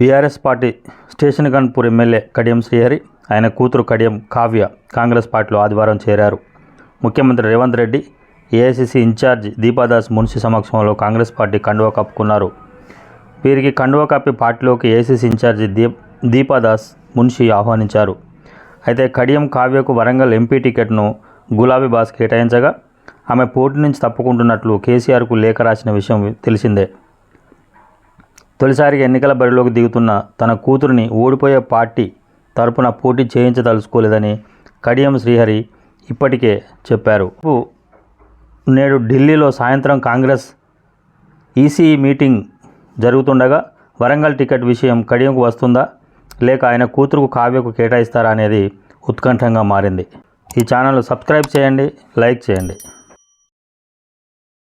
BRS party station Ghanpur MLA Kadiyam Srihari ఆయన కూతురు కడియం కావ్య కాంగ్రెస్ పార్టీలో ఆదివారం చేరారు. ముఖ్యమంత్రి రేవంత్ రెడ్డి ఏఐసిసి ఇన్ఛార్జ్ దీపాదాస్ మున్షి సమక్షంలో కాంగ్రెస్ పార్టీ కండువా కప్పుకున్నారు. వీరికి కండువా కప్పి పార్టీలోకి ఏఐసిసి ఇన్ఛార్జి దీప్ దీపాదాస్ మున్షి ఆహ్వానించారు. అయితే కడియం కావ్యకు వరంగల్ ఎంపీ టికెట్ను గులాబీ బాస్ కేటాయించగా ఆమె పోటీ నుంచి తప్పుకుంటున్నట్లు కేసీఆర్కు లేఖ రాసిన విషయం తెలిసిందే. తొలిసారిగా ఎన్నికల బరిలోకి దిగుతున్న తన కూతురిని ఓడిపోయే పార్టీ తరపున పోటీ చేయించదలుచుకోలేదని కడియం శ్రీహరి ఇప్పటికే చెప్పారు. నేడు ఢిల్లీలో సాయంత్రం కాంగ్రెస్ ఈసీ మీటింగ్ జరుగుతుండగా వరంగల్ టికెట్ విషయం కడియంకు వస్తుందా? లేక ఆయన కూతురుకు కావ్యకు కేటాయిస్తారా అనేది ఉత్కంఠంగా మారింది. ఈ ఛానల్ సబ్స్క్రైబ్ చేయండి లైక్ చేయండి.